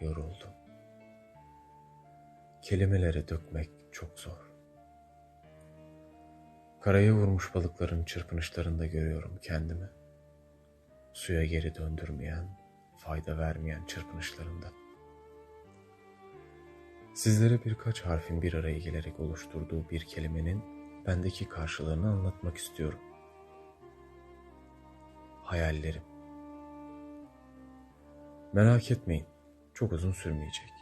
yoruldum. Kelimelere dökmek çok zor. Karaya vurmuş balıkların çırpınışlarında görüyorum kendimi. Suya geri döndürmeyen, fayda vermeyen çırpınışlarında. Sizlere birkaç harfin bir araya gelerek oluşturduğu bir kelimenin bendeki karşılığını anlatmak istiyorum. Hayallerim. Merak etmeyin, çok uzun sürmeyecek.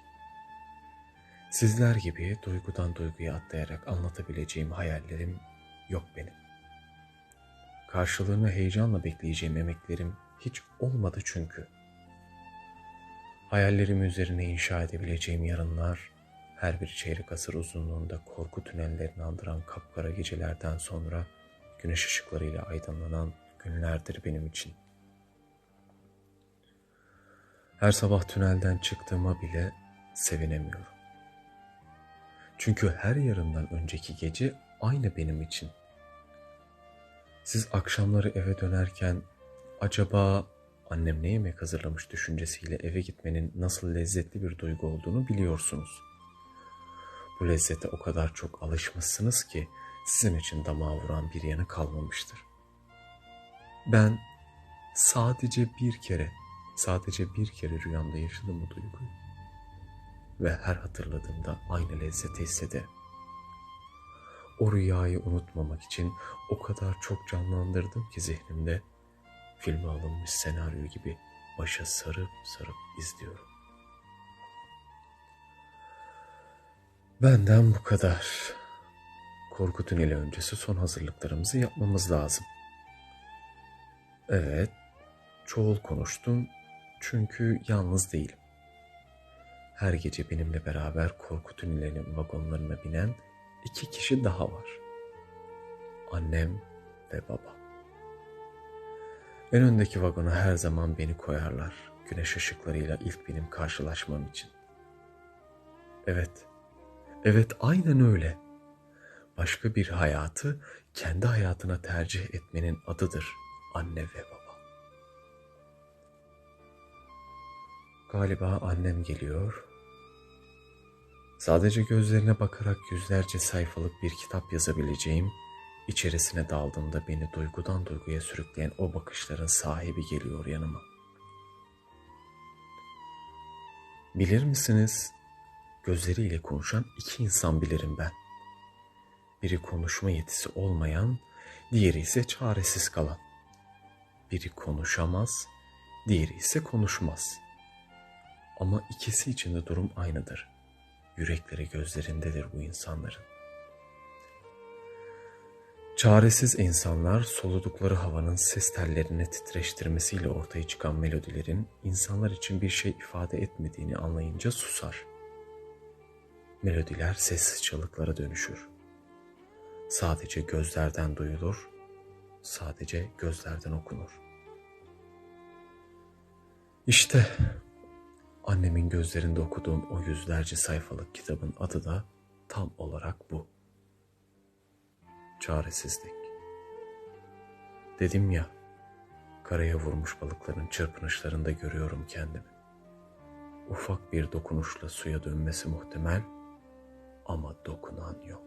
Sizler gibi duygudan duyguya atlayarak anlatabileceğim hayallerim yok benim. Karşılığını heyecanla bekleyeceğim emeklerim hiç olmadı çünkü. Hayallerim üzerine inşa edebileceğim yarınlar her bir çeyrek asır uzunluğunda korku tünellerini andıran kapkara gecelerden sonra güneş ışıklarıyla aydınlanan günlerdir benim için. Her sabah tünelden çıktığıma bile sevinemiyorum. Çünkü her yarından önceki gece aynı benim için. Siz akşamları eve dönerken acaba annem ne yemek hazırlamış düşüncesiyle eve gitmenin nasıl lezzetli bir duygu olduğunu biliyorsunuz. Bu lezzete o kadar çok alışmışsınız ki sizin için damağa vuran bir yanı kalmamıştır. Ben sadece bir kere, sadece bir kere rüyamda yaşadım bu duyguyu. Ve her hatırladığımda aynı lezzeti hissederim. O rüyayı unutmamak için o kadar çok canlandırdım ki zihnimde filme alınmış senaryo gibi başa sarıp sarıp izliyorum. Benden bu kadar. Korku tüneli öncesi son hazırlıklarımızı yapmamız lazım. Evet, çoğul konuştum çünkü yalnız değilim. Her gece benimle beraber korku tünelinin vagonlarına binen iki kişi daha var. Annem ve babam. En öndeki vagona her zaman beni koyarlar. Güneş ışıklarıyla ilk benim karşılaşmam için. Evet, evet aynen öyle. Başka bir hayatı kendi hayatına tercih etmenin adıdır anne ve baba. Galiba annem geliyor. Sadece gözlerine bakarak yüzlerce sayfalık bir kitap yazabileceğim, içerisine daldığımda beni duygudan duyguya sürükleyen o bakışların sahibi geliyor yanıma. Bilir misiniz? Gözleriyle konuşan iki insan bilirim ben. Biri konuşma yetisi olmayan, diğeri ise çaresiz kalan. Biri konuşamaz, diğeri ise konuşmaz. Ama ikisi için de durum aynıdır. Yürekleri gözlerindedir bu insanların. Çaresiz insanlar soludukları havanın ses tellerini titreştirmesiyle ortaya çıkan melodilerin insanlar için bir şey ifade etmediğini anlayınca susar. Melodiler sessiz çalıklara dönüşür. Sadece gözlerden duyulur, sadece gözlerden okunur. İşte annemin gözlerinde okuduğum o yüzlerce sayfalık kitabın adı da tam olarak bu. Çaresizlik. Dedim ya, karaya vurmuş balıkların çırpınışlarında görüyorum kendimi. Ufak bir dokunuşla suya dönmesi muhtemel ama dokunan yok.